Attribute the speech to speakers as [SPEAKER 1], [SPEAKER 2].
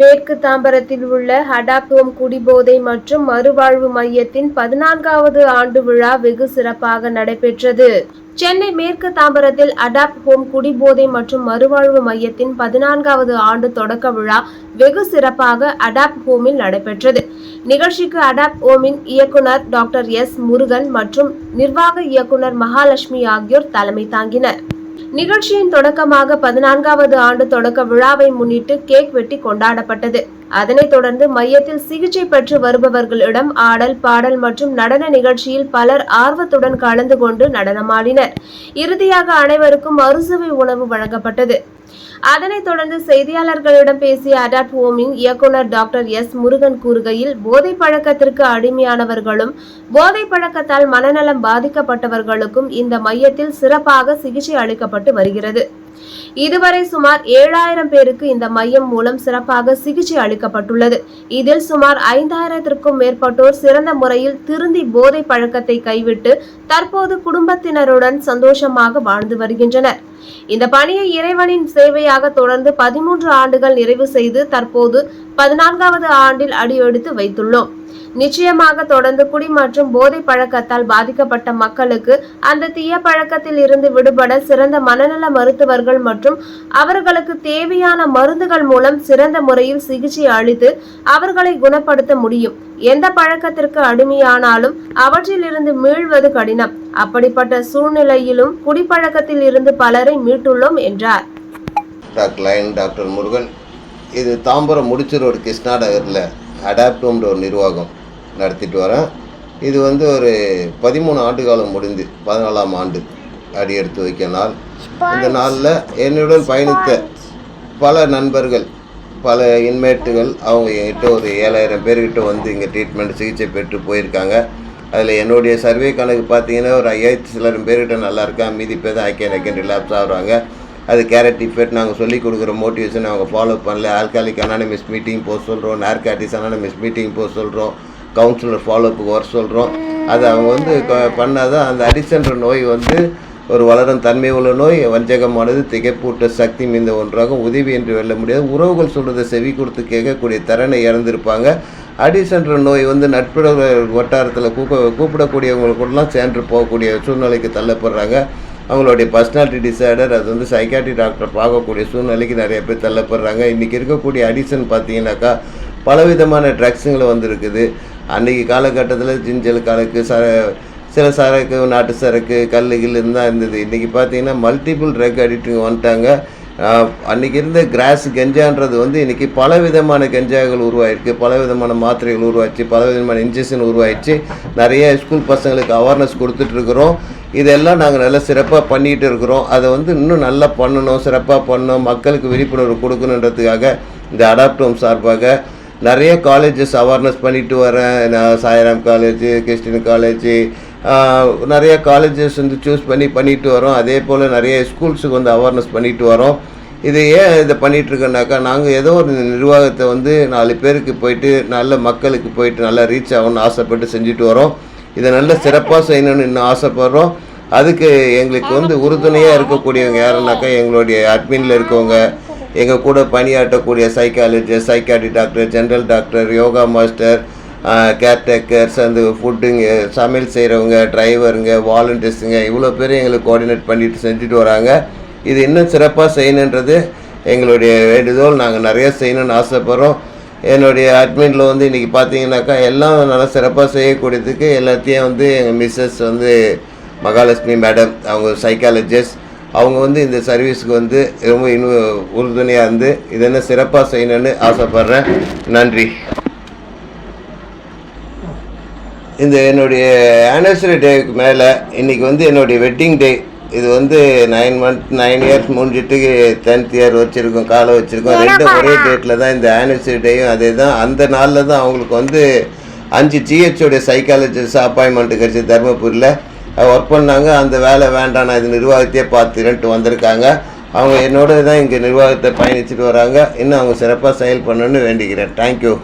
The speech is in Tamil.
[SPEAKER 1] மேற்கு தாம்பரத்தில் உள்ள ஹடாப்டோம் குடிபோதை மற்றும் மறுவாழ்வு மையத்தின் பதினான்காவது ஆண்டு விழா வெகு சிறப்பாக நடைபெற்றது. சென்னை மேற்கு தாம்பரத்தில் அடாப்ட் ஹோம் குடிபோதை மற்றும் மறுவாழ்வு மையத்தின் பதினான்காவது ஆண்டு தொடக்க விழா வெகு சிறப்பாக அடாப்ட் ஹோமில் நடைபெற்றது. நிகழ்ச்சிக்கு அடாப்ட் ஹோமின் இயக்குனர் டாக்டர் எஸ் முருகன் மற்றும் நிர்வாக இயக்குனர் மகாலட்சுமி ஆகியோர் தலைமை தாங்கினர். நிகழ்ச்சியின் தொடக்கமாக பதினான்காவது ஆண்டு தொடக்க விழாவை முன்னிட்டு கேக் வெட்டி கொண்டாடப்பட்டது. அதனைத் தொடர்ந்து மையத்தில் சிகிச்சை பெற்று வருபவர்களிடம் ஆடல் பாடல் மற்றும் நடன நிகழ்ச்சியில் பலர் ஆர்வத்துடன் கலந்து கொண்டு நடனமாடினர். இறுதியாக அனைவருக்கும் அறுசுவை உணவு வழங்கப்பட்டது. அதனைத் தொடர்ந்து செய்தியாளர்களிடம் பேசிய அடாப்ட் ஹோமின் இயக்குனர் டாக்டர் எஸ் முருகன் கூறுகையில் போதை பழக்கத்திற்கு அடிமையானவர்களும் போதை பழக்கத்தால் மனநலம் பாதிக்கப்பட்டவர்களுக்கும் இந்த மையத்தில் சிறப்பாக சிகிச்சை அளிக்கப்பட்டு வருகிறது. இதுவரை சுமார் ஏழாயிரம் பேருக்கு இந்த மையம் மூலம் சிறப்பாக சிகிச்சை அளிக்கப்பட்டுள்ளது. இதில் சுமார் ஐந்தாயிரத்திற்கும் மேற்பட்டோர் சிறந்த முறையில் திருந்தி போதை பழக்கத்தை கைவிட்டு தற்போது குடும்பத்தினருடன் சந்தோஷமாக வாழ்ந்து வருகின்றனர். இந்த பணியை இறைவனின் சேவையாக தொடர்ந்து பதிமூன்று ஆண்டுகள் நிறைவு செய்து தற்போது பதினான்காவது ஆண்டில் அடியெடுத்து வைத்துள்ளோம். நிச்சயமாக தொடர்ந்து குடி மற்றும் போதை பழக்கத்தால் பாதிக்கப்பட்ட மக்களுக்கு அந்த தீய பழக்கத்தில் இருந்து விடுபட சிறந்த மனநல மருத்துவர்கள் மற்றும் அவர்களுக்கு தேவையான மருந்துகள் மூலம் சிறந்த முறையில் சிகிச்சை அளித்து அவர்களை குணப்படுத்த முடியும். எந்த பழக்கத்திற்கு அடிமையானாலும் அவற்றிலிருந்து மீழ்வது கடினம். அப்படிப்பட்ட சூழ்நிலையிலும் குடிப்பழக்கத்தில் இருந்து பலரை மீட்டுள்ளோம் என்றார்.
[SPEAKER 2] Doctor line doctor Murugan. இது தாம்பரம் முடிச்சு ரோடு கிருஷ்ணா நகரில் அடாப்டோம்ன்ற ஒரு நிர்வாகம் நடத்திட்டு வரேன் இது வந்து ஒரு பதிமூணு ஆண்டு காலம் முடிந்து பதினாலாம் ஆண்டு அடி எடுத்து வைக்க நாள். இந்த நாளில் என்னுடன் பயணித்த பல நண்பர்கள் பல இன்மேட்டுகள் அவங்க என்கிட்ட ஒரு ஏழாயிரம் பேர்கிட்ட வந்து இங்கே ட்ரீட்மெண்ட் சிகிச்சை பெற்று போயிருக்காங்க. அதில் என்னுடைய சர்வே கணக்கு பார்த்தீங்கன்னா ஒரு ஐயாயிரத்தி சிலரும் பேர்கிட்ட நல்லா இருக்கான் மீதி பேர் தான் ஐக்கேன் ஐக்கேன் ரிலாப்ஸ் ஆகுறாங்க. அது கேரட் இஃபெக்ட் நாங்கள் சொல்லி கொடுக்குற மோட்டிவேஷன் அவங்க ஃபாலோ பண்ணல. ஆல்காலிக் அனானமிஸ் மீட்டிங் போக சொல்கிறோம் நார்காட்டிஸ் அனானமிஸ் மீட்டிங் போக சொல்கிறோம் கவுன்சிலர் ஃபாலோஅப்புக்கு வர சொல்கிறோம் அது அவங்க வந்து பண்ணால் தான் அந்த அடிசன்ற நோய் வந்து ஒரு வளரும் தன்மை உள்ள நோய். வஞ்சகமானது திகைப்பூட்ட சக்தி மிந்த ஒன்றாகும். உதவி என்று வெல்ல முடியாது. உறவுகள் சொல்கிறத செவி கொடுத்து கேட்கக்கூடிய திறனை இழந்திருப்பாங்க. அடிசன்ற நோய் வந்து நட்புற வட்டாரத்தில் கூப்ப கூப்பிடக்கூடியவங்களுக்குலாம் சேர்ந்து போகக்கூடிய சூழ்நிலைக்கு தள்ளப்படுறாங்க. அவங்களுடைய பர்சனாலிட்டி டிசார்டர் அது வந்து சைக்காட்ரி டாக்டர் பார்க்கக்கூடிய சூழ்நிலைக்கு நிறைய பேர் தள்ளப்படுறாங்க. இன்றைக்கி இருக்கக்கூடிய அடிஷன் பார்த்தீங்கன்னாக்கா பலவிதமான ட்ரக்ஸுங்களை வந்துருக்குது. அன்றைக்கி காலகட்டத்தில் ஜிஞ்சல் கலக்கு ச சில சரக்கு நாட்டு சரக்கு கல் கில்லுன்னு தான் இருந்தது. இன்றைக்கி பார்த்தீங்கன்னா மல்டிபிள் ட்ரக் அடிக்ட்டுங்க வந்துட்டாங்க. அன்றைக்கி இருந்த கிராஸ் கெஞ்சான்றது வந்து இன்றைக்கி பல விதமான கெஞ்சாக்கள் உருவாயிருக்கு. பல விதமான மாத்திரைகள் உருவாச்சு. பல விதமான இன்ஜெக்ஷன் உருவாயிடுச்சு. நிறைய ஸ்கூல் பசங்களுக்கு அவேர்னஸ் கொடுத்துட்ருக்குறோம் இதெல்லாம் நாங்கள் நல்லா சிறப்பாக பண்ணிகிட்டு இருக்கிறோம். அதை வந்து இன்னும் நல்லா பண்ணணும் சிறப்பாக பண்ணணும் மக்களுக்கு விழிப்புணர்வு கொடுக்கணுன்றதுக்காக இந்த அடாப்டோம் சார்பாக நிறைய காலேஜஸ் அவேர்னஸ் பண்ணிட்டு வரேன். நான் சாய்ராம் காலேஜ் கிறிஸ்டின் காலேஜ் நிறைய காலேஜஸ் வந்து சூஸ் பண்ணி பண்ணிட்டு வரோம். அதே போல் நிறைய ஸ்கூல்ஸுக்கு வந்து அவேர்னஸ் பண்ணிட்டு வரோம். இது ஏன் இதை பண்ணிகிட்ருக்கோன்னாக்கா நாங்கள் ஏதோ ஒரு நிர்வாகத்தை வந்து நாலு பேருக்கு போயிட்டு நல்ல மக்களுக்கு போயிட்டு நல்லா ரீச் ஆகணும்னு ஆசைப்பட்டு செஞ்சுட்டு வரோம். இதை நல்ல சிறப்பாக செய்யணும்னு இன்னும் ஆசைப்படுறோம். அதுக்கு எங்களுக்கு வந்து உறுதுணையாக இருக்கக்கூடியவங்க யாருன்னாக்கா எங்களுடைய அட்மினில் இருக்கவங்க எங்கள் கூட பணியாற்றக்கூடிய psychologist psychiatry doctor general doctor yoga master caretakers அந்த ஃபுட்டுங்க சமையல் செய்கிறவங்க டிரைவருங்க வாலண்டியர்ஸுங்க இவ்வளோ பேர் எங்களுக்கு கோஆர்டினேட் பண்ணிட்டு செஞ்சுட்டு வராங்க. இது இன்னும் சிறப்பாக செய்யணுன்றது எங்களுடைய வேண்டுதோல் நாங்கள் நிறைய செய்யணும்னு ஆசைப்பட்றோம். என்னுடைய அட்மினில் வந்து இன்றைக்கி பார்த்தீங்கன்னாக்கா எல்லாம் நல்லா சிறப்பாக செய்யக்கூடியதுக்கு எல்லாத்தையும் வந்து எங்கள் மிஸ்ஸஸ் வந்து மகாலட்சுமி மேடம் அவங்க சைக்காலஜிஸ்ட் அவங்க வந்து இந்த சர்வீஸுக்கு வந்து ரொம்ப இன்னும் உறுதுணையாக இருந்து இதென்ன சிறப்பாக செய்யணும்னு ஆசைப்பட்றேன். நன்றி. இந்த என்னுடைய ஆனிவர்சரி டேக்கு மேலே இன்றைக்கி வந்து என்னுடைய வெட்டிங் டே இது வந்து நைன் மந்த் நைன் இயர்ஸ் முடிஞ்சிட்டு டென்த் இயர் வச்சுருக்கோம் காலை வச்சுருக்கோம். ரெண்டும் ஒரே டேட்டில் தான் இந்த ஆனிவர்சரி டேயும் அதே தான் அந்த நாளில் தான் அவங்களுக்கு வந்து அஞ்சு ஜிஹெச்சோடைய சைக்காலஜிஸ்ட் அப்பாயின்மெண்ட் கிடச்சி தருமபுரியில். ஒர்க் பண்ணாங்க. அந்த வேலை வேண்டாம் நான் இது நிர்வாகத்தையே பார்த்துறேன்ட்டு வந்திருக்காங்க. அவங்க என்னோட தான் இங்கே நிர்வாகத்தை பயணிச்சுட்டு வராங்க. இன்னும் அவங்க சிறப்பாக செயல் பண்ணணும்னு வேண்டிக்கிறேன் தேங்க்யூ